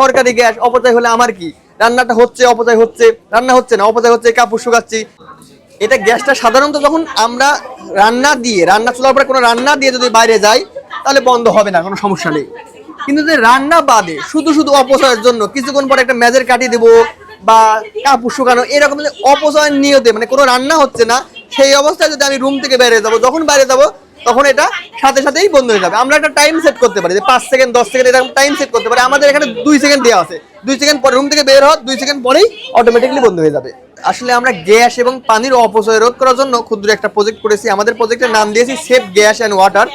সরকারি গ্যাস অপচয় হলে আমার কি? রান্নাটা হচ্ছে, অপচয় হচ্ছে, রান্না হচ্ছে না, অপচয় হচ্ছে, কাপড় শুকাচ্ছি। এটা গ্যাসটা সাধারণত যখন আমরা রান্না দিয়ে, রান্না চলার পরে কোনো রান্না দিয়ে যদি বাইরে যাই, তাহলে বন্ধ হবে না, কোনো সমস্যা নেই। কিন্তু যদি রান্না বাদে শুধু শুধু অপচয়ের জন্য কিছুক্ষণ পরে একটা মেজের কাটিয়ে দেবো বা কাপড় শুকানো, এরকম যদি অপচয়ের নিয়তে মানে কোনো রান্না হচ্ছে না, সেই অবস্থায় যদি আমি রুম থেকে বেরিয়ে যাব, যখন বাইরে যাব তখন এটা সাথে সাথেই বন্ধ হয়ে যাবে। আমরা একটা টাইম সেট করতে পারি যে পাঁচ সেকেন্ড দশ সেকেন্ড এরকম টাইম সেট করতে পারি। আমাদের এখানে দুই সেকেন্ড দেওয়া আছে। দুই সেকেন্ড পরে রুম থেকে বের হওয়ার, দুই সেকেন্ড পরেই অটোমেটিকলি বন্ধ হয়ে যাবে। আসলে আমরা গ্যাস এবং পানির অপচয় রোধ করার জন্য ক্ষুদ্র একটা প্রজেক্ট করেছি। আমাদের প্রজেক্টের নাম দিয়েছি সেফ গ্যাস অ্যান্ড ওয়াটার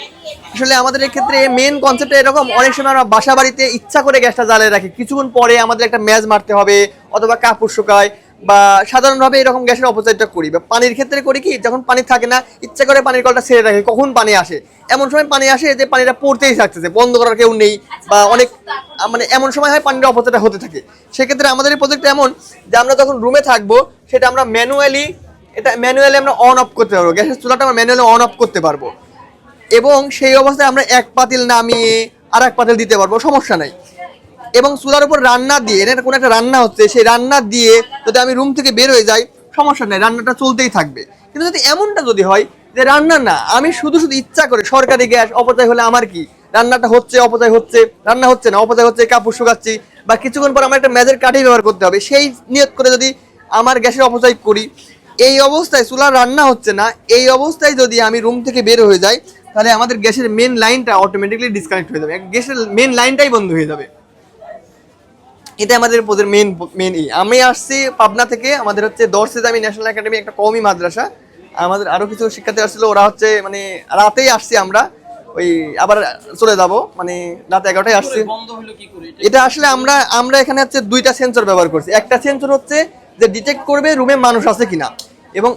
আসলে আমাদের ক্ষেত্রে মেন কনসেপ্ট এরকম, অনেক সময় আমরা বাসা বাড়িতে ইচ্ছা করে গ্যাসটা জ্বালিয়ে রাখি। কিছুক্ষণ পরে আমাদের একটা ম্যাজ মারতে হবে অথবা কাপড় শুকায়। বা সাধারণভাবে এরকম গ্যাসের অপচয়টা করি বা পানির ক্ষেত্রে করি কি যখন পানি থাকে না ইচ্ছা করে পানির কলটা ছেড়ে রাখি কখন পানি আসে? এমন সময় পানি আসে যে পানিটা পড়তেই থাকতেছে বন্ধ করার কেউ নেই বা অনেক মানে এমন সময় হয় পানির অপচয়টা হতে থাকে। সেক্ষেত্রে আমাদের এই প্রজেক্ট এমন যে আমরা যখন রুমে থাকব সেটা আমরা ম্যানুয়ালি এটা ম্যানুয়ালি আমরা অন অফ করতে পারব গ্যাসের চুলাটা আমরা ম্যানুয়ালি অন অফ করতে পারব। এবং সেই অবস্থায় আমরা এক পাতিল নামিয়ে আর এক পাতিল দিতে পারব সমস্যা নাই। এবং চুলার উপর রান্না দিয়ে, এটা কোনো একটা রান্না হচ্ছে, সেই রান্না দিয়ে যদি আমি রুম থেকে বের হয়ে যাই, সমস্যা নেই, রান্নাটা চলতেই থাকবে। কিন্তু যদি এমনটা যদি হয় যে রান্না না, আমি শুধু শুধু ইচ্ছা করে, সরকারি গ্যাস, অপচয় হলে আমার কি? রান্নাটা হচ্ছে, অপচয় হচ্ছে, রান্না হচ্ছে না, অপচয় হচ্ছে, কাপড় শুকাচ্ছি, বা কিছুক্ষণ পর আমার একটা মেজের কাঠি ব্যবহার করতে হবে, সেই নিয়ত করে যদি আমার গ্যাসের অপচয় করি, এই অবস্থায় চুলার রান্না হচ্ছে না, এই অবস্থায় যদি আমি রুম থেকে বের হয়ে যাই, তাহলে আমাদের গ্যাসের মেন লাইনটা অটোমেটিকলি ডিসকানেক্ট হয়ে যাবে। গ্যাসের মেন লাইনটাই বন্ধ হয়ে যাবে। এটা আমাদের পদের মেন মেন ই। আমি আসছি পাবনা থেকে আমাদের হচ্ছে দর্শে আমি ন্যাশনাল একাডেমি একটা কওমি মাদ্রাসা। আমাদের আরও কিছু শিক্ষার্থী আসছিল ওরা হচ্ছে মানে রাতেই আসছি আমরা। ওই আবার চলে যাব মানে রাত এগারোটায় আসছি। এটা আসলে আমরা আমরা এখানে হচ্ছে দুইটা সেন্সর ব্যবহার করছি। একটা সেন্সর হচ্ছে যে ডিটেক্ট করবে রুমে মানুষ আছে কিনা। এবং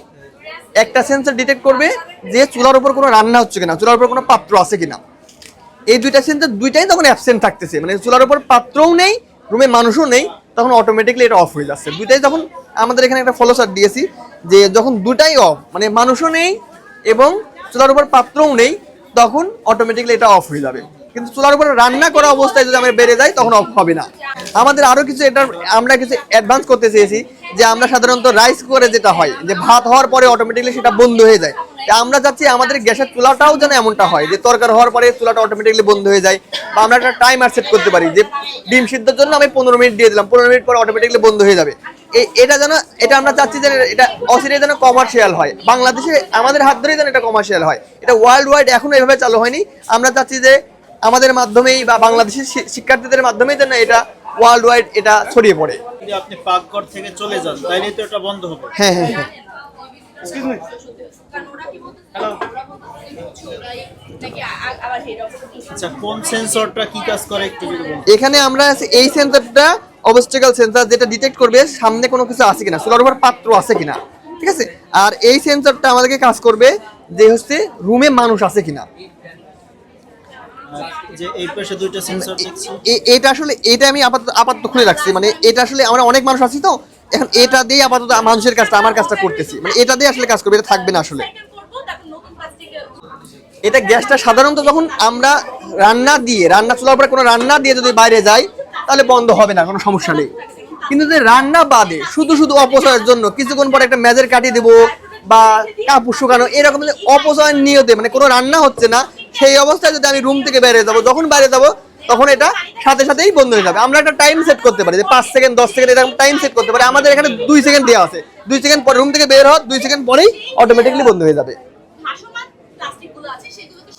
একটা সেন্সর ডিটেক্ট করবে যে চুলার উপর কোনো রান্না হচ্ছে কিনা চুলার উপর কোনো পাত্র আছে কিনা। এই দুইটা সেন্সর দুইটাই তখন অ্যাবসেন্ট থাকতেছে। মানে চুলার উপর পাত্রও নেই রুমে মানুষও নেই, তখন অটোমেটিকলি এটা অফ হয়ে যাচ্ছে। দুইটাই যখন আমাদের এখানে একটা ফলো চার্ট দিয়েছি, যে যখন দুটাই অফ মানে মানুষও নেই এবং চুলার উপর পাত্রও নেই, তখন অটোমেটিকলি এটা অফ হয়ে যাবে। কিন্তু চুলার উপর রান্না করা অবস্থায় যদি আমরা বেড়ে যাই, তখন অফ হবে না। আমাদের আরও কিছু এটা, আমরা কিছু অ্যাডভান্স করতে চেয়েছি, যে আমরা সাধারণত রাইস করে যেটা হয়, যে ভাত হওয়ার পরে অটোমেটিকলি সেটা বন্ধ হয়ে যায়। আমরা চাচ্ছি আমাদের গ্যাসের চুলাটাও যেন এমনটা হয় যে তরকার হওয়ার পরে চুলাটা অটোমেটিকলি বন্ধ হয়ে যায় বা আমরা একটা টাইমার সেট করতে পারি যে ডিম সিদ্ধর জন্য আমি পনেরো মিনিট দিয়ে দিলাম পনেরো মিনিট পরে অটোমেটিকলি বন্ধ হয়ে যাবে। এ- এটা যেন এটা আমরা চাচ্ছি যে এটা অচিরে যেন কমার্শিয়াল হয়। বাংলাদেশে আমাদের হাত ধরেই যেন এটা কমার্শিয়াল হয়। এটা ওয়ার্ল্ড ওয়াইড এখনও এভাবে চালু হয়নি। আমরা চাচ্ছি যে আমাদের মাধ্যমেই বা বাংলাদেশের শিক্ষার্থীদের মাধ্যমেই যেন এটা ওয়ার্ল্ড ওয়াইড এটা ছড়িয়ে পড়ে। আপনি পাকঘর থেকে চলে যান তাইলে তো এটা বন্ধ হবে। হ্যাঁ হ্যাঁ হ্যাঁ। আচ্ছা কোন সেন্সরটা কি কাজ করে একটু যদি বলুন এখানে আমরা এই সেন্সরটা অবস্টিক্যাল সেন্সর যেটা ডিটেক্ট করবে সামনে কোনো কিছু আছে কিনা উপর পাত্র আছে কিনা ঠিক আছে? আর এই সেন্সরটা আমাদেরকে কাজ করবে যে হচ্ছে রুমে মানুষ আছে কিনা। এটা আসলে এটা আমি আপাতত আপাতত খুলে রাখছি মানে এটা আসলে আমরা অনেক মানুষ আছি তো এখন এটা দিয়ে আপাতত মানুষের কাজটা আমার কাজটা করতেছি মানে এটা দিয়ে আসলে কাজ করবে এটা থাকবে না আসলে। এটা গ্যাসটা সাধারণত যখন আমরা রান্না দিয়ে, রান্না চলার পরে কোনো রান্না দিয়ে যদি বাইরে যাই, তাহলে বন্ধ হবে না, কোনো সমস্যা নেই। কিন্তু যদি রান্না বাদে, শুধু শুধু অপচয়ের জন্য কিছুক্ষণ পরে একটা মেজের কাটিয়ে দেবো বা কাপড় শুকানো, এরকম যদি অপচয়ের নিয়তে মানে কোনো রান্না হচ্ছে না, সেই অবস্থায় যদি আমি রুম থেকে বেরিয়ে যাব, যখন বাইরে যাব, তখন এটা সাথে সাথেই বন্ধ হয়ে যাবে। আমরা একটা টাইম সেট করতে পারি, যে পাঁচ সেকেন্ড দশ সেকেন্ড এরকম টাইম সেট করতে পারি। আমাদের এখানে দুই সেকেন্ড দেওয়া আছে। দুই সেকেন্ড পরে রুম থেকে বের হওয়ার দুই সেকেন্ড পরেই অটোমেটিকলি বন্ধ হয়ে যাবে।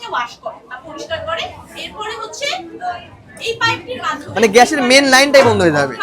সে ওয়াশ করে বা পরিষ্কার করে। এরপরে হচ্ছে এই পাইপটির মাধ্যমে মানে গ্যাসের মেন লাইনটাই বন্ধ হয়ে যাবে।